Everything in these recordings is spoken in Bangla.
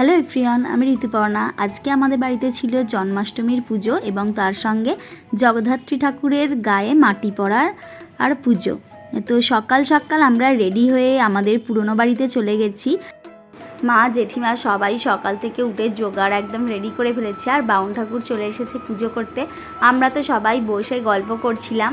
হ্যালো এফ্রিয়ান আমি ঋতুপর্ণা। আজকে আমাদের বাড়িতে ছিল জন্মাষ্টমীর পুজো এবং তার সঙ্গে জগদ্ধাত্রী ঠাকুরের গায়ে মাটি পড়ার আর পুজো। তো সকাল সকাল আমরা রেডি হয়ে আমাদের পুরনো বাড়িতে চলে গেছি। মা, জেঠিমা সবাই সকাল থেকে উঠে জোগাড় একদম রেডি করে ফেলেছে আর বাউন ঠাকুর চলে এসেছে পুজো করতে। আমরা তো সবাই বসে গল্প করছিলাম।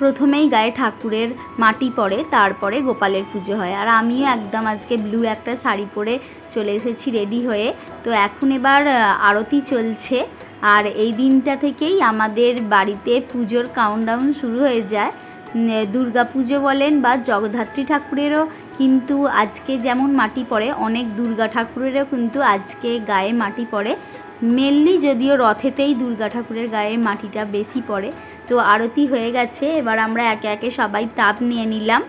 প্রথমেই গায়ে ঠাকুরের মাটি পড়ে, তারপরে গোপালের পুজো হয়। আর আমিও একদম আজকে ব্লু একটা শাড়ি পরে চলে এসেছি রেডি হয়ে। তো এখন এবার আরতি চলছে। আর এই দিনটা থেকেই আমাদের বাড়িতে পুজোর কাউন্টডাউন শুরু হয়ে যায়। দুর্গা পুজো বলেন বা জগদ্ধাত্রী ঠাকুরেরও কিন্তু আজকে যেমন মাটি পড়ে, অনেক দুর্গা ঠাকুরেরও কিন্তু আজকে গায়ে মাটি পড়ে। মেনলি যদিও রথেতেই দুর্গা ঠাকুরের গায়ে মাটিটা বেশি পড়ে, তো আরতি হয়ে গেছে, এবার আমরা একে একে সবাই তাপ নিয়ে নিলাম।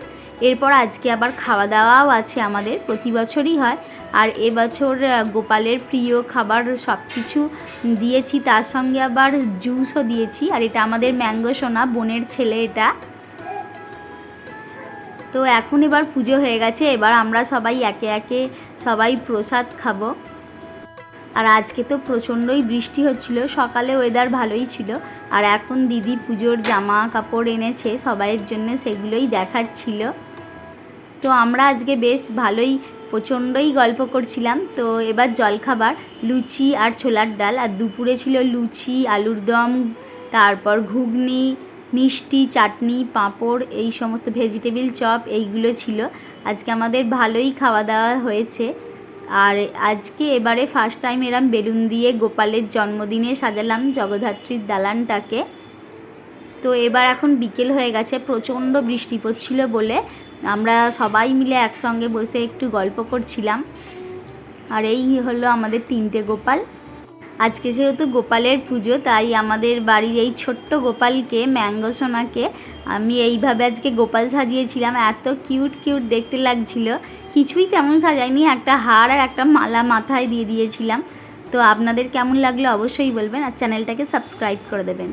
এরপর আজকে আবার খাওয়া দাওয়াও আছে আমাদের, প্রতি বছরই হয়। আর এবছর গোপালের প্রিয় খাবার সব কিছু দিয়েছি, তার সঙ্গে আবার জুসও দিয়েছি, আর এটা আমাদের ম্যাঙ্গো সোনা, বোনের ছেলে এটা। তো এখন এবার পুজো হয়ে গেছে, এবার আমরা সবাই একে একে সবাই প্রসাদ খাব। আর আজকে তো প্রচণ্ডই বৃষ্টি হচ্ছিল, সকালে ওয়েদার ভালোই ছিল। আর এখন দিদি পুজোর জামা কাপড় এনেছে, সবাইয়ের জন্য সেগুলোই দেখাচ্ছিল। তো আমরা আজকে বেশ ভালোই, প্রচণ্ডই গল্প করছিলাম। তো এবার জলখাবার, লুচি আর ছোলার ডাল। আর দুপুরে ছিল লুচি, আলুর দম, তারপর ঘুগনি, মিষ্টি, চাটনি, পাঁপড়, এই সমস্ত ভেজিটেবিল চপ, এইগুলো ছিল। আজকে আমাদের ভালোই খাওয়া দাওয়া হয়েছে। আর আজকে এবারে ফার্স্ট টাইম এরম বেলুন দিয়ে গোপালের জন্মদিনে সাজালাম জগদ্ধাত্রীর দালানটাকে। তো এবার এখন বিকেল হয়ে গেছে, প্রচণ্ড বৃষ্টি পড়ছিল বলে আমরা সবাই মিলে একসঙ্গে বসে একটু গল্প করছিলাম। আর এই হলো আমাদের তিনটে গোপাল। আজকে যেহেতু গোপালের পুজো, তাই আমাদের বাড়ির এই ছোট্ট গোপালকে, ম্যাঙ্গো সোনাকে, আমি এইভাবে আজকে গোপাল সাজিয়েছিলাম। এত কিউট কিউট দেখতে লাগছিল। কিছুই তেমন সাজাইনি, একটা হার আর একটা মালা মাথায় দিয়ে দিয়েছিলাম। তো আপনাদের কেমন লাগল অবশ্যই বলবেন, আর চ্যানেলটাকে সাবস্ক্রাইব করে দেবেন।